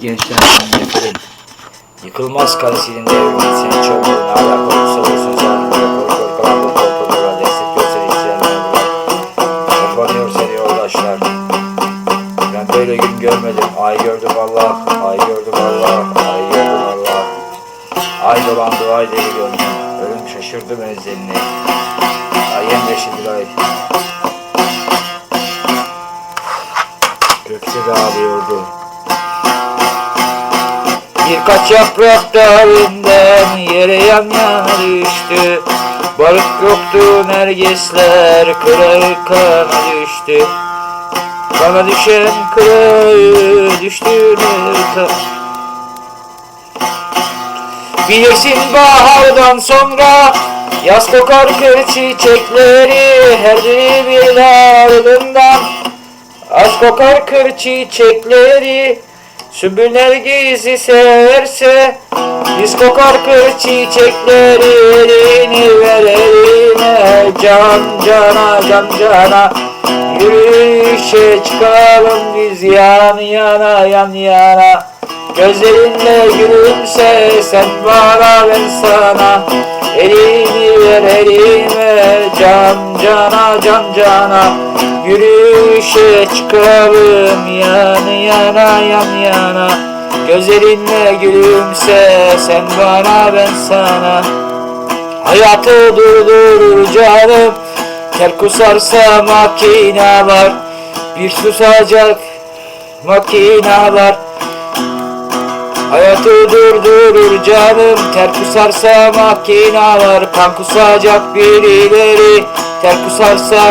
gençler yıkılın. Yıkılmaz kalesinin devrimi seni çok ne alakalı olursun sen korkor karanlık korkulura destek gösteri izleyenler Kapanıyor seni yoldaşlar. Ben böyle gün görmedim. Ay gördüm Allah ay gördüm Allah ay gördüm Allah Ay dolandı ay deli gönlüm Ölüm şaşırdı menziline Ay yemyeşil ay. Gökçe de ağlıyordu Birkaç yaprak dalından yere yan yana düştü. Barık yoktu nergisler kırağı kana düştü. Bana düşen kırağı düştüğünü ta Bilirsin bahardan sonra Yaz kokar kır çiçekleri Her biri bir ardından Az kokar kır çiçekleri Sümbüller gizi severse Biz kokar kır çiçekleri Elini ver eline Can cana can cana Yürüyüşe çıkalım biz yan yana yan yana. Gözlerinle gülümse sen bana ben sana. Elini ver elime can cana can cana. Yürüyüşe çıkalım yan yana yan yana. Gözlerinle gülümse sen bana ben sana. Hayatı durdurur canım Ter kusarsa makineler Bir susacak makineler Hayatı durdurur canım Ter kusarsa makineler Kan kusacak birileri Ter kusarsa